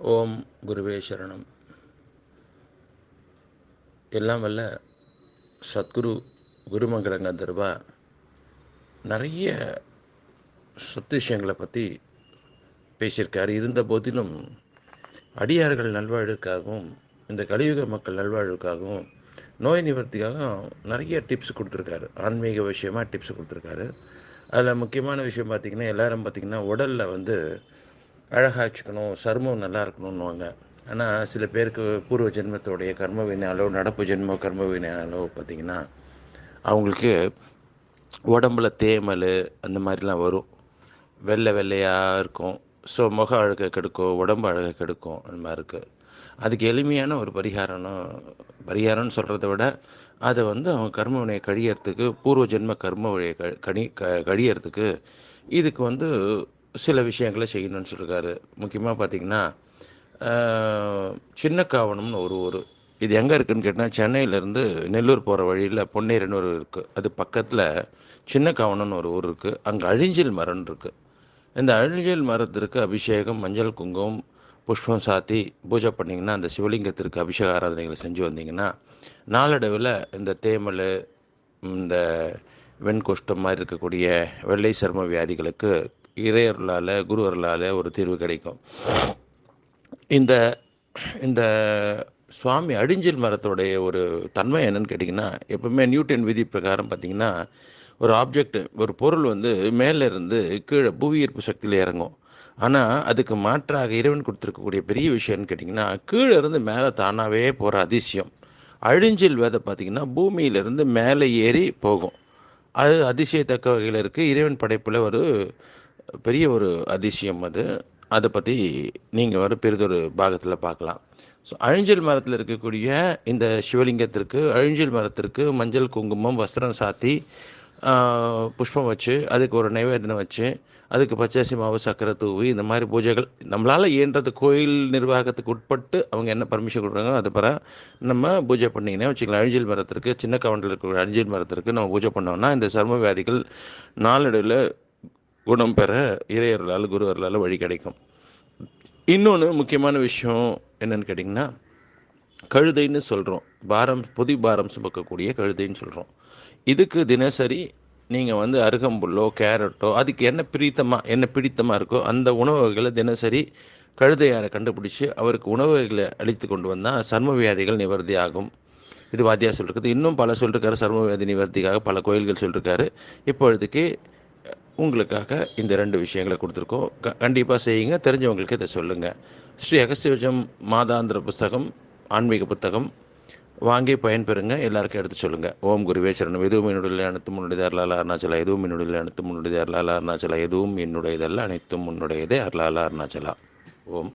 ஓம் குருவே சரணம். எல்லாம் வல்ல சத்குரு குருமங்கலங்க தர்பா நிறைய சத்து விஷயங்களை பற்றி பேசியிருக்கார். இருந்த போதிலும் அடியார்கள் நல்வாழ்வுக்காகவும் இந்த கலியுக மக்கள் நல்வாழ்வுக்காகவும் நோய் நிவர்த்திக்காகவும் நிறைய டிப்ஸ் கொடுத்துருக்காரு. ஆன்மீக விஷயமாக டிப்ஸ் கொடுத்துருக்காரு. அதில் முக்கியமான விஷயம் பார்த்திங்கன்னா எல்லாரும் பார்த்திங்கன்னா உடலில் வந்து அழகாக வச்சுக்கணும் சருமம் நல்லா இருக்கணும்னுவாங்க. ஆனால் சில பேருக்கு பூர்வ ஜென்மத்தோடைய கர்ம வினையாலோ நடப்பு ஜென்ம கர்ம வினையாலோ பார்த்திங்கன்னா அவங்களுக்கு உடம்புல தேமல் அந்த மாதிரிலாம் வரும். வெள்ளை வெள்ளையாக இருக்கும். ஸோ முக அழகை கெடுக்கும் உடம்பு அழகை கெடுக்கும் அந்த மாதிரி இருக்குது அதுக்கு எளிமையான ஒரு பரிகாரம்னு பரிகாரம்னு சொல்கிறத விட அதை வந்து அவங்க கர்ம வினையை கழியறதுக்கு பூர்வ ஜென்ம கர்ம வழியை க கணி க கழியறதுக்கு இதுக்கு வந்து சில விஷயங்களை செய்யணும்னு சொல்லியிருக்காரு முக்கியமாக பார்த்திங்கன்னா சின்ன காவணம்னு ஒரு ஊர். இது எங்கே இருக்குதுன்னு கேட்டால் சென்னையிலேருந்து நெல்லூர் போகிற வழியில் பொன்னேரின்னு ஒரு இருக்குது அது பக்கத்தில் சின்ன காவணம்னு ஒரு ஊர் இருக்குது அங்கே அழிஞ்சில் மரம் இருக்குது இந்த அழிஞ்சில் மரத்திற்கு அபிஷேகம் மஞ்சள் குங்குமம் புஷ்பம் சாத்தி பூஜை பண்ணிங்கன்னா அந்த சிவலிங்கத்திற்கு அபிஷேக ஆராதனைகளை செஞ்சு வந்தீங்கன்னா நாளடைவில் இந்த தேமல் இந்த வெண்குஷ்டம் மாதிரி இருக்கக்கூடிய வெள்ளை சர்ம வியாதிகளுக்கு இறையர்களால் குருவர்களால் ஒரு தீர்வு கிடைக்கும். இந்த இந்த சுவாமி அடிஞ்சில் மரத்தோடைய ஒரு தன்மை என்னன்னு கேட்டிங்கன்னா எப்பவுமே நியூட்டன் விதி பிரகாரம் பார்த்திங்கன்னா ஒரு ஆப்ஜெக்ட் ஒரு பொருள் வந்து மேலேருந்து கீழே புவியீர்ப்பு சக்தியில் இறங்கும். ஆனால் அதுக்கு மாற்றாக இறைவன் கொடுத்துருக்கக்கூடிய பெரிய விஷயம்னு கேட்டிங்கன்னா கீழே இருந்து மேலே தானாகவே போகிற அதிசயம். அழிஞ்சில் வேதை பார்த்திங்கன்னா பூமியிலிருந்து மேலே ஏறி போகும். அது அதிசயத்தக்க வகையில் இருக்குது இறைவன் படைப்பில் ஒரு பெரிய ஒரு அதிசயம் அது. அதை பற்றி நீங்கள் வர பெரிதொரு பாகத்தில் பார்க்கலாம். ஸோ அழிஞ்சல் மரத்தில் இருக்கக்கூடிய இந்த சிவலிங்கத்திற்கு அழிஞ்சல் மரத்திற்கு மஞ்சள் குங்குமம் வஸ்திரம் சாத்தி புஷ்பம் வச்சு அதுக்கு ஒரு நைவேதனம் வச்சு அதுக்கு பச்சரிசி மாவு சக்கரை தூவி இந்த மாதிரி பூஜைகள் நம்மளால் இயன்றது கோயில் நிர்வாகத்துக்கு உட்பட்டு அவங்க என்ன பர்மிஷன் கொடுக்குறாங்களோ அது பிற நம்ம பூஜை பண்ணிங்கன்னா வச்சுக்கலாம். அழிஞ்சல் மரத்திற்கு சின்ன கவனில் இருக்கிற அழிஞ்சல் மரத்திற்கு நம்ம பூஜை பண்ணோம்னா இந்த சர்ம வியாதிகள் நாளடைவில் குணம் பெற இறையர்களால் குருவர்களால் வழி கிடைக்கும். இன்னொன்று முக்கியமான விஷயம் என்னன்னு கேட்டிங்கன்னா கழுதைன்னு சொல்கிறோம் பாரம் பொதி பாரம் சுமக்கக்கூடிய கழுதைன்னு சொல்கிறோம் இதுக்கு தினசரி நீங்கள் வந்து அருகம்புல்லோ கேரட்டோ அதுக்கு என்ன பிடித்தமாக என்ன பிடித்தமாக இருக்கோ அந்த உணவுகளை தினசரி கழுதையாரை கண்டுபிடிச்சி அவருக்கு உணவுகளை அளித்து கொண்டு வந்தால் சர்ம வியாதிகள் நிவர்த்தி ஆகும். இது வாத்தியா சொல்லிருக்குது. இன்னும் பல சொல்லிருக்காரு சர்ம வியாதி நிவர்த்திக்காக பல கோயில்கள் சொல்லியிருக்காரு இப்பொழுதுக்கு உங்களுக்காக இந்த ரெண்டு விஷயங்களை கொடுத்துருக்கோம். க கண்டிப்பாக செய்யுங்க. தெரிஞ்சவங்களுக்கு இதை சொல்லுங்கள் ஸ்ரீ அகஸ்தியஜம் மாதாந்திர புஸ்தகம் ஆன்மீக புத்தகம். வாங்கி பயன்பெறுங்க. எல்லாருக்கும் எடுத்து சொல்லுங்கள் ஓம் குருவே சரணம். எதுவும் என்னுடைய அனைத்தும் முன்னுடையது அருளால் அருணாச்சலா. எதுவும் என்னுடைய அனைத்தும் முன்னுடையது அருளால் அருணாச்சலா. எதுவும் என்னுடையதல்ல. அனைத்தும் முன்னுடையதே அருளால் அருணாச்சலா. ஓம்.